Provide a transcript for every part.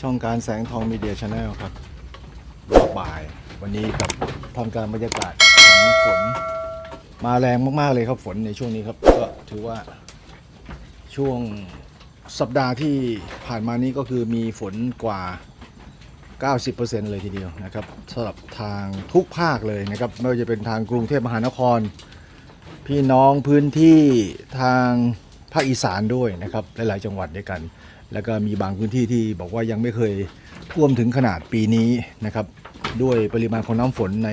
ช่องการแสงทองมีเดียชาแนลครับรอบบ่าย วันนี้กับทำการบรรยากาศของฝนมาแรงมากๆเลยครับฝนในช่วงนี้ครับ ก็ถือว่าช่วงสัปดาห์ที่ผ่านมานี้ก็คือมีฝนกว่า 90%เลยทีเดียวนะครับสำหรับทางทุกภาคเลยนะครับไม่ว่าจะเป็นทางกรุงเทพมหานคร พี่น้องพื้นที่ทางภาคอีสานด้วยนะครับหลายๆจังหวัดด้วยกัน แล้วก็มีบางพื้นที่ที่บอกว่ายังไม่เคยท่วมถึงขนาดปีนี้นะครับ ด้วยปริมาณของน้ำฝนใน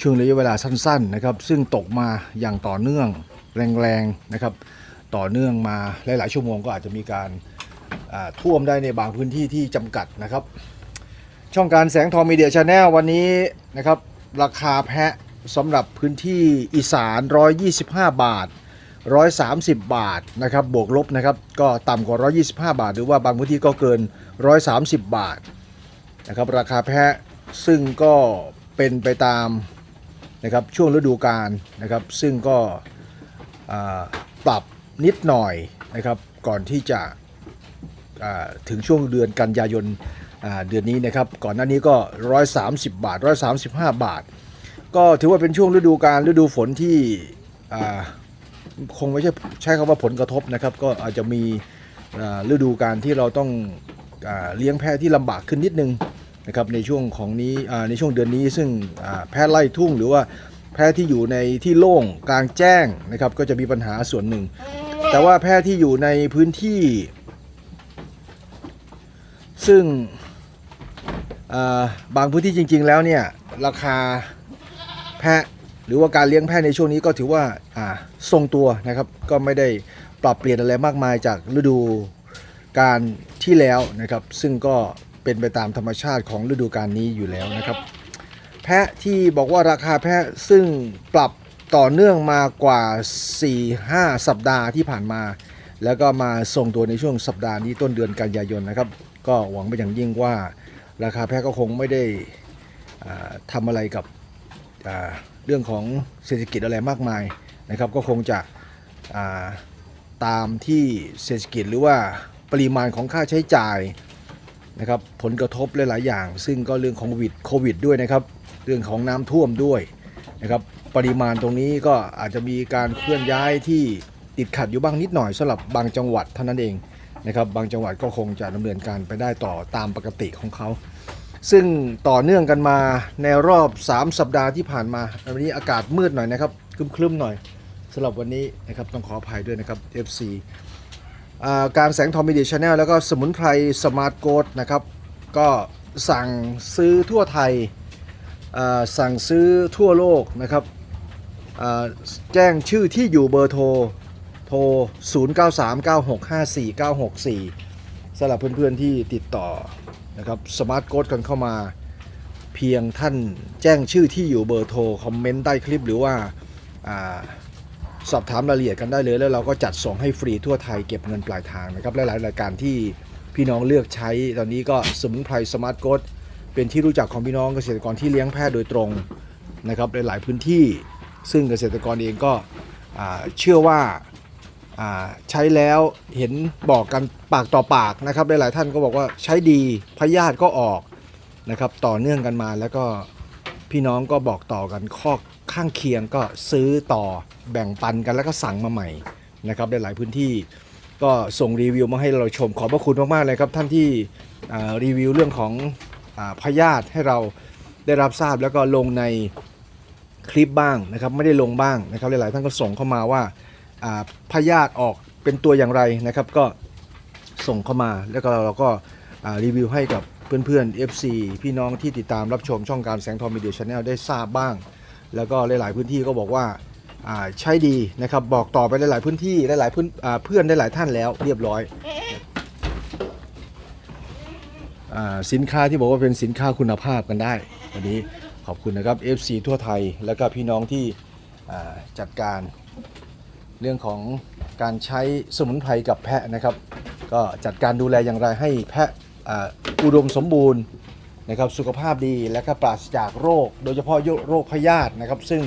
ช่วงระยะเวลาสั้นๆนะครับ ซึ่งตกมาอย่างต่อเนื่องแรงๆนะครับ ต่อเนื่องมาหลายๆชั่วโมงก็อาจจะมีการท่วมได้ในบางพื้นที่ที่จำกัดนะครับ ช่องการแสงทองมีเดียชาแนลวันนี้นะครับ ราคาแพะสำหรับพื้นที่อีสาน 125 บาท 130 บาทนะครับบวกลบนะครับก็ต่ำกว่า 125 บาท หรือว่าบางพื้นที่ก็เกิน 130 บาทนะครับราคาแพะซึ่งก็เป็นไปตามนะครับช่วงฤดูกาลนะครับซึ่งก็ปรับนิดหน่อยนะครับก่อนที่จะถึงช่วงเดือนกันยายนเดือนนี้นะครับก่อนหน้านี้ก็ 130 บาท 135 บาท ก็ถือว่าเป็นช่วงฤดูการฤดูฝนที่ คงไม่ใช่ใช้คำว่าผลกระทบนะครับ ก็อาจจะมีฤดูการที่เราต้องอเลี้ยงแพะที่ลำบากขึ้นนิดนึงนะครับในช่วงของนี้ในช่วงเดือนนี้ซึ่งแพะไล่ทุ่งหรือว่าแพะที่อยู่ในที่โล่งกลางแจ้งนะครับ ก็จะมีปัญหาส่วนหนึ่ง แต่ว่าแพะที่อยู่ในพื้นที่ ซึ่งบางพื้นที่จริง ๆ แล้วเนี่ยราคาแพะ รือว่าการเลี้ยงแพะในช่วงนี้ก็ถือว่าอ่าทรงตัวนะครับ ก็ไม่ได้ปรับเปลี่ยนอะไรมากมายจากฤดูการที่แล้วนะครับ ซึ่งก็เป็นไปตามธรรมชาติของฤดูการนี้อยู่แล้วนะครับ แพะที่บอกว่าราคาแพะซึ่งปรับต่อเนื่องมากว่า 4-5 สัปดาห์ที่ผ่านมา แล้วก็มาส่งตัวในช่วงสัปดาห์นี้ต้นเดือนกันยายนนะครับ ก็หวังไปอย่างยิ่งว่า ราคาแพะก็คงไม่ได้ทำอะไรกับ เรื่องของเศรษฐกิจอะไรมากมายนะครับ ก็คงจะาตามที่เศรษฐกิจหรือว่าปริมาณของค่าใช้จ่ายนะครับผลกระทบหลาย ๆ อย่าง ซึ่งก็เรื่องของวิดโควิดด้วยนะครับ เรื่องของน้ำท่วมด้วยนะครับปริมาณตรงนี้ก็อาจจะมีการเคลื่อนย้ายที่ติดขัดอยู่บ้างนิดหน่อยสำหรับบางจังหวัดเท่านั้นเองนะครับบางจังหวัดก็คงจะดำเนินการไปได้ต่อตามปกติของเขา ซึ่งต่อเนื่องกันมาในรอบ 3 สัปดาห์ที่ผ่านมาวันนี้อากาศมืดหน่อยนะครับครึ้มๆหน่อยสำหรับวันนี้นะครับต้องขออภัยด้วยนะครับ FC การแสงทอมมีเดียชาแนลแล้วก็สมุนไพรสมาร์ทโกดนะครับก็สั่งซื้อทั่วไทยสั่งซื้อทั่วโลกนะครับแจ้งชื่อที่อยู่เบอร์โทรโทร 0939654964สำหรับเพื่อนๆที่ติดต่อ นะครับสมาร์ทโกดกันเข้ามา เพียงท่านแจ้งชื่อที่อยู่เบอร์โทร คอมเมนต์ใต้คลิปหรือว่าาสอบถามรายละเอียดกันได้เลย แล้วเราก็จัดส่งให้ฟรีทั่วไทยเก็บเงินปลายทางนะครับและหลายรายการที่พี่น้องเลือกใช้ ตอนนี้ก็สมุนไพรสมาร์ทโกดเป็นที่รู้จักของพี่น้องเกษตรกรที่เลี้ยงแพะโดยตรงนะครับในหลายพื้นที่ ซึ่งเกษตรกรเองก็เชื่อว่า ใช้แล้วเห็นบอกกันปากต่อปากนะครับหลายๆท่านก็บอกว่าใช้ดีพยาธิก็ออกนะครับต่อเนื่องกันมาแล้วก็พี่น้องก็บอกต่อกันข้อข้างเคียงก็ซื้อต่อแบ่งปันกันแล้วก็สั่งมาใหม่นะครับหลายๆพื้นที่ก็ส่งรีวิวมาให้เราชมขอบพระคุณมากๆเลยครับท่านที่รีวิวเรื่องของอพยาธิให้เราได้รับทราบแล้วก็ลงในคลิปบ้างนะครับไม่ได้ลงบ้างนะครับหลายๆท่านก็ส่งเข้ามาว่า พยาธิออกเป็นตัวอย่างไรนะครับ ก็ส่งเข้ามาแล้วก็เราก็รีวิวให้กับเพื่อนๆ FC พี่น้องที่ติดตามรับชมช่องการแสงทองมีเดียชาแนลได้ทราบบ้าง แล้วก็หลายๆพื้นที่ก็บอกว่าใช้ดีนะครับบอกต่อไปหลายๆพื้นที่หลายๆพื้นอ่าเพื่อนได้หลายท่านแล้วเรียบร้อยอสินค้าที่บอกว่าเป็นสินค้าคุณภาพกันได้ วันนี้ขอบคุณนะครับ FC ทั่วไทย แล้วก็พี่น้องที่จัดการ เรื่องของการใช้สมุนไพรกับแพะนะครับ ก็จัดการดูแลอย่างไรให้แพะอุดมสมบูรณ์นะครับสุขภาพดีและก็ปราศจากโรค โดยเฉพาะโรคพยาธินะครับ ซึ่ง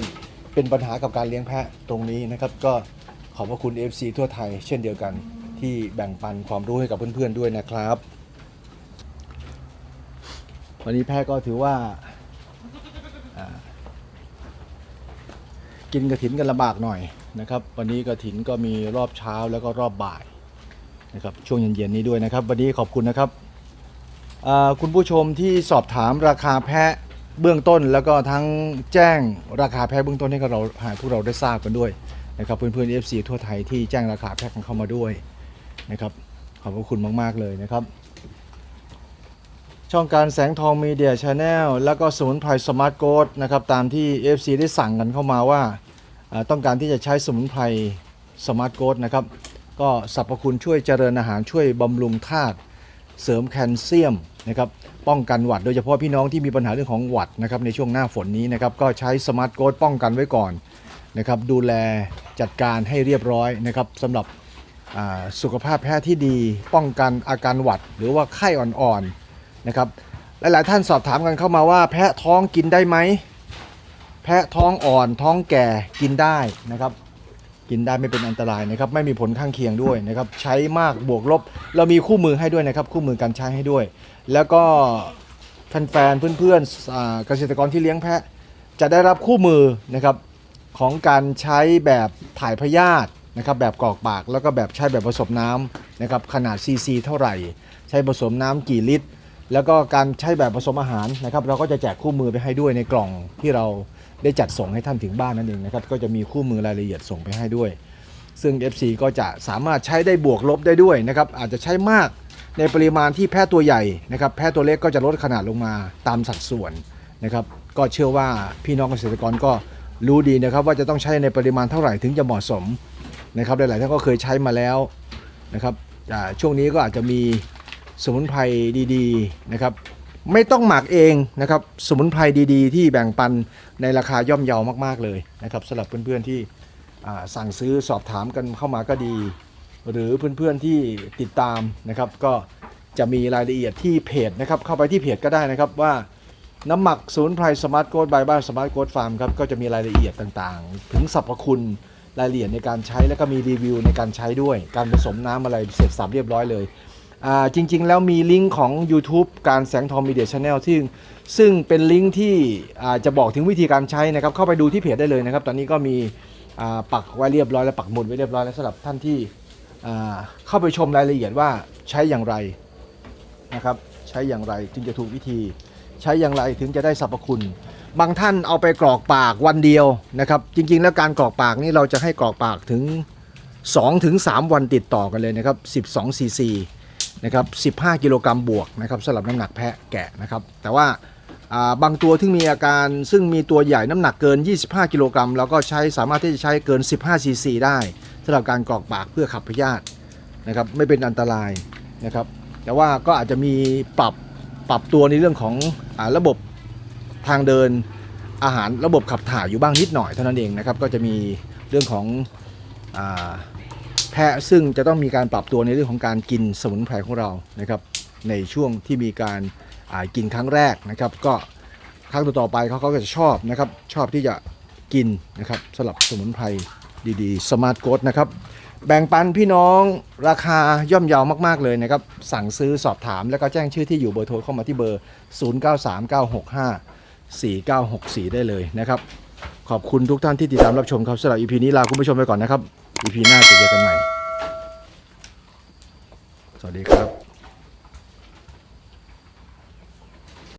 เป็นปัญหากับการเลี้ยงแพะตรงนี้นะครับ ก็ขอบพระคุณ FC ทั่วไทย เช่นเดียวกันที่แบ่งปันความรู้ให้กับเพื่อนๆด้วยนะครับ วันนี้แพะก็ถือว่ากินกระถินกันลำบากหน่อย นะครับ วันนี้กระถินก็มีรอบเช้าแล้วก็รอบบ่ายนะครับช่วงเย็นๆนี้ด้วยนะครับ วันนี้ขอบคุณนะครับคุณผู้ชมที่สอบถามราคาแพะเบื้องต้น แล้วก็ทั้งแจ้งราคาแพะเบื้องต้นให้กับเราห้พวกเราได้ทราบกันด้วยนะครับเพื่อนๆ FC ทั่วไทยที่แจ้งราคาแพะกันเข้ามาด้วยนะครับขอบพระคุณมากๆเลยนะครับ ช่องการแสงทองมีเดียชาแนลแล้วก็สมุนไพรสมาร์ทโกดนะครับตามที่ FC ได้สั่งกันเข้ามาว่า ต้องการที่จะใช้สมุนไพรสมาร์ทโกดนะครับ ก็สรรพคุณช่วยเจริญอาหารช่วยบำรุงธาตุเสริมแคลเซียมนะครับป้องกันหวัดโดยเฉพาะพี่น้องที่มีปัญหาเรื่องของหวัดนะครับในช่วงหน้าฝนนี้นะครับก็ใช้สมาร์ทโกดป้องกันไว้ก่อนนะครับดูแลจัดการให้เรียบร้อยนะครับสำหรับสุขภาพแพทย์ที่ดีป้องกันอาการหวัด หรือว่าไข้อ่อนๆนะครับหลายๆท่านสอบถามกันเข้ามาว่าแพะท้องกินได้ไหม แพะท้องอ่อนท้องแก่กินได้นะครับ กินได้ไม่เป็นอันตรายนะครับ ไม่มีผลข้างเคียงด้วยนะครับ ใช้มากบวกลบ เรามีคู่มือให้ด้วยนะครับ คู่มือการใช้ให้ด้วย แล้วก็แฟนๆเพื่อนๆเกษตรกรที่เลี้ยงแพะ จะได้รับคู่มือนะครับของการใช้แบบถ่ายพยาธินะครับแบบกรอกปากแล้วก็แบบใช้แบบผสมน้ำนะครับขนาดซีซีเท่าไหร่ ใช้ผสมน้ำกี่ลิตร แล้วก็การใช้แบบผสมอาหารนะครับ เราก็จะแจกคู่มือไปให้ด้วยในกล่องที่เรา ได้จัดส่งให้ท่านถึงบ้านนั่นเองนะครับก็จะมีคู่มือรายละเอียดส่งไปให้ด้วย ซึ่ง FC ก็จะสามารถใช้ได้บวกลบได้ด้วยนะครับอาจจะใช้มากในปริมาณที่แพะตัวใหญ่นะครับแพะตัวเล็กก็จะลดขนาดลงมาตามสัดส่วนนะครับก็เชื่อว่าพี่น้องเกษตรกรก็รู้ดีนะครับว่าจะต้องใช้ในปริมาณเท่าไหร่ถึงจะเหมาะสมนะครับหลายๆท่านก็เคยใช้มาแล้วนะครับช่วงนี้ก็อาจจะมีสมุนไพรดีๆนะครับ ไม่ต้องหมักเองนะครับสมุนไพรดีๆ ที่แบ่งปันในราคาย่อมเยาวมากๆเลยนะครับสำหรับเพื่อนๆที่สั่งซื้อสอบถามกันเข้ามาก็ดี หรือเพื่อนๆที่ติดตามนะครับ ก็จะมีรายละเอียดที่เพจนะครับ เข้าไปที่เพจก็ได้นะครับว่าน้ำหมักสมุนไพรสมาร์ทโกดบายบ้านสมาร์ทโกดฟาร์มครับก็จะมีรายละเอียดต่างๆ ถึงสรรพคุณรายละเอียดในการใช้แล้วก็มีรีวิวในการใช้ด้วย การผสมน้ำอะไรเสร็จสับเรียบร้อยเลย จริง ๆ แล้วมีลิงก์ของ YouTube การแสงทองมีเดียชาแนลที่งซึ่งเป็นลิงก์ที่อ่าจะบอกถึงวิธีการใช้นะครับ เข้าไปดูที่เพจได้เลยนะครับ ตอนนี้ก็มีอ่าปักไว้เรียบร้อยแล้วปักหมุดไว้เรียบร้อยแล้วสำหรับท่านที่อ่าเข้าไปชมรายละเอียดว่าใช้อย่างไรนะครับใช้อย่างไรถึงจะถูกวิธี ใช้อย่างไรถึงจะได้สรรพคุณ บางท่านเอาไปกรอกปากวันเดียวนะครับ จริง ๆ แล้วการกรอกปากนี่เราจะให้กรอกปากถึง 2-3ถึง3วันติดต่อกันเลยนะครับ12ซีซี นะครับ15 กิโลกรัมบวกนะครับสำหรับน้ำหนักแพะแกะนะครับ แต่ว่าบางตัวที่มีอาการซึ่งมีตัวใหญ่น้ำหนักเกิน 25 กิโลกรัมเราก็ใช้สามารถที่จะใช้เกิน 15 ซีซีได้สำหรับการกรอกปากเพื่อขับพยาธินะครับไม่เป็นอันตรายนะครับแต่ว่าก็อาจจะมีปรับปรับตัวในเรื่องของอระบบทางเดินอาหารระบบขับถ่ายอยู่บ้างนิดหน่อยเท่านั้นเองนะครับก็จะมีเรื่องของอา แพะซึ่งจะต้องมีการปรับตัวในเรื่องของการกินสมุนไพรของเรานะครับ ในช่วงที่มีการกินครั้งแรกนะครับ ก็ครั้งต่อๆไปเขาก็จะชอบนะครับ ชอบที่จะกินนะครับสำหรับสมุนไพรดีๆ สมาร์ทโกดนะครับ แบ่งปันพี่น้องราคาย่อมเยาวมากๆเลยนะครับ สั่งซื้อสอบถามแล้วก็แจ้งชื่อที่อยู่เบอร์โทรเข้ามาที่เบอร์ 0939654964 ได้เลยนะครับ ขอบคุณทุกท่านที่ติดตามรับชมครับสำหรับ EP นี้ลาคุณผู้ชมไปก่อนนะครับ อีพีหน้าจะเจอกันใหม่ สวัสดีครับ